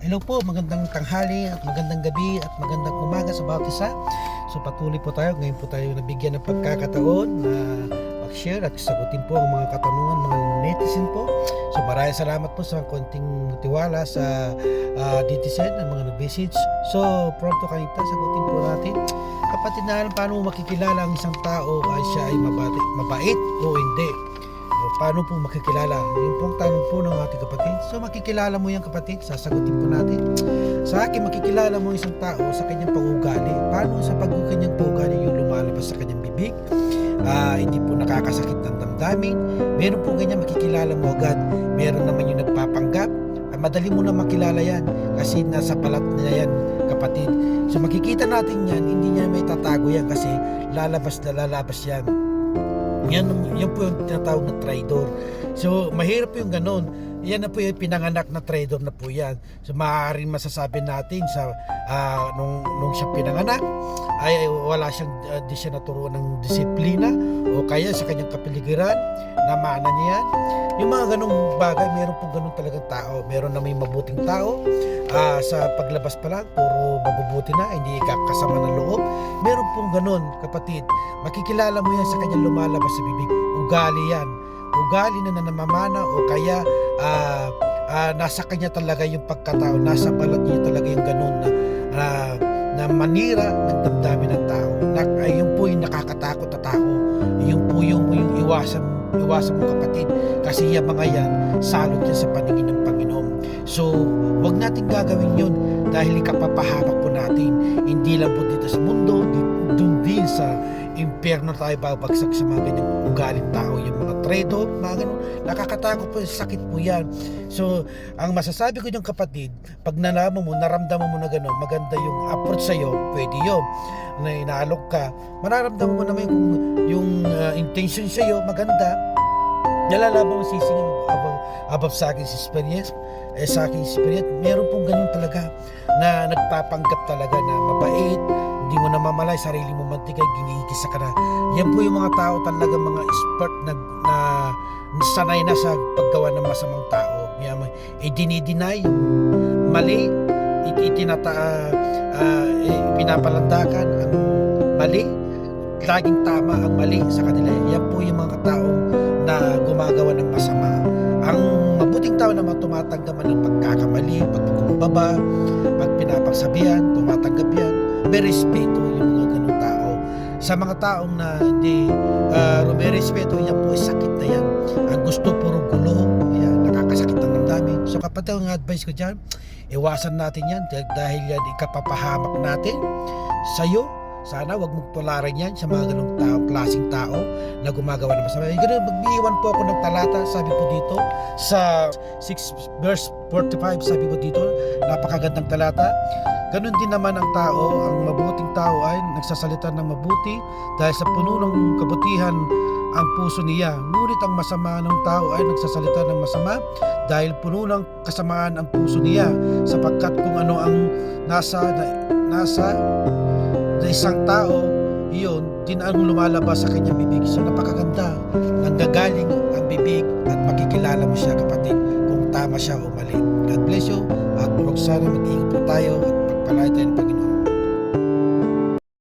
Hello po, magandang tanghali at magandang gabi at magandang umaga sa bawat isa. So patuloy po tayo, ngayon po tayo nabigyan ng pagkakataon na mag-share at sagutin po ang mga katanungan mga netizen po. So maraming salamat po sa konting tiwala sa uh, DTZ ng mga nag-message. So pronto kanita, sagutin po natin. Kapatid na paano mo makikilala ang isang tao ay siya ay mabait, mabait o hindi. Paano po makikilala? Yung pong tanong po ng ating kapatid. So makikilala mo yung kapatid, sasagutin po natin. Sa akin, makikilala mo isang tao sa kanyang pag-ugali. Paano sa pag kanyang pag-ugali yung lumalabas sa kanyang bibig? Ah, hindi po nakakasakit ng damdamin. Meron po ganyan makikilala mo agad. Meron naman yung nagpapanggap. Ah, madali mo na makilala yan kasi nasa balat niya yan kapatid. So makikita natin yan, hindi niya may tatago yan kasi lalabas na lalabas yan. Yan, yan po yung tinatawag na traidor. So, mahirap yung ganun. Yan na po yung pinanganak na traidor na po yan. So, maaaring masasabi natin sa ah, nung, nung siya pinanganak, ay wala siyang, ah, di siya naturuan ng disiplina o kaya sa kanyang kapiligiran, namana niya yan. Yung mga ganung bagay, meron po ganun talagang tao. Meron na may mabuting tao. ah, sa paglabas pa lang, puro mabubuti na, hindi kakasama ng loob. Meron pong ganun, kapatid. Makikilala mo yan sa kanyang lumalabas sa bibig. Ugali yan. Ugali na namamana o kaya ah, ah, nasa kanya talaga yung pagkatao. Nasa balat niya talaga yung ganun na, na, na manira ng damdamin ng tao. Na, ay, yun po yung nakakatakot na tao. Yun po yung, yung iwasan, iwasan mo kapatid. Kasi yung mga yan, salot yan sa paningin ng Panginoon. So, wag natin gagawin yun dahil ikapapahamak po natin. Hindi lang po dito sa mundo, di- dun din sa impyerno tayo babagsak sa mga ganyang ugaling tao, yung mga traidor, mga ganun. Nakakatakot po, sakit po yan. So, ang masasabi ko yung kapatid, pag nalaman mo, naramdaman mo na gano'n, maganda yung approach sa'yo, pwede yun. Na inaalok ka, mararamdaman mo naman yung, yung uh, intention sa'yo, maganda. Nalalaman mo sisingin above, above sa akin experience, eh sa akin experience, meron pong ganun talaga na nagpapanggap talaga na mabait, hindi mo namamalay, sarili mo mantigay, ginigisa ka na. Yan po yung mga tao talaga mga expert na, na sanay na sa paggawa ng masamang tao. Kaya may i-deny yung mali, it- itinata, uh, pinapalandakan ang mali, laging tama ang mali sa kanila. Yan po yung mga tao na gumagawa ng masama. Ang mabuting tao naman tumatanggap ng pagkakamali, pagpakumbaba, pag pinapagsabihan, tumatanggap yan. May respeto yung mga ganung tao. Sa mga taong na hindi uh, may respeto, yan po sakit na yan. Ang gusto puro gulo, yan, nakakasakit ng damdamin. So kapatid, ang advice ko dyan, iwasan natin yan dahil, yan ikapapahamak natin sa'yo sana wag mong tularan yan sa mga ganong tao, klaseng tao na gumagawa ng masama. Ganun, mag-iwan po ako ng talata, sabi po dito, sa 6 verse 45, sabi po dito, napakagandang talata. Ganun din naman ang tao, ang mabuting tao ay nagsasalita ng mabuti dahil sa puno ng kabutihan ang puso niya. Ngunit ang masama ng tao ay nagsasalita ng masama dahil puno ng kasamaan ang puso niya sapagkat kung ano ang nasa nasa na isang tao, iyon, din ang lumalabas sa kanyang bibig. So napakaganda. Nanggagaling ang bibig at makikilala mo siya kapatid kung tama siya o mali. God bless you at huwag sana mag-iingat po tayo at pagpalain tayo ng Panginoon.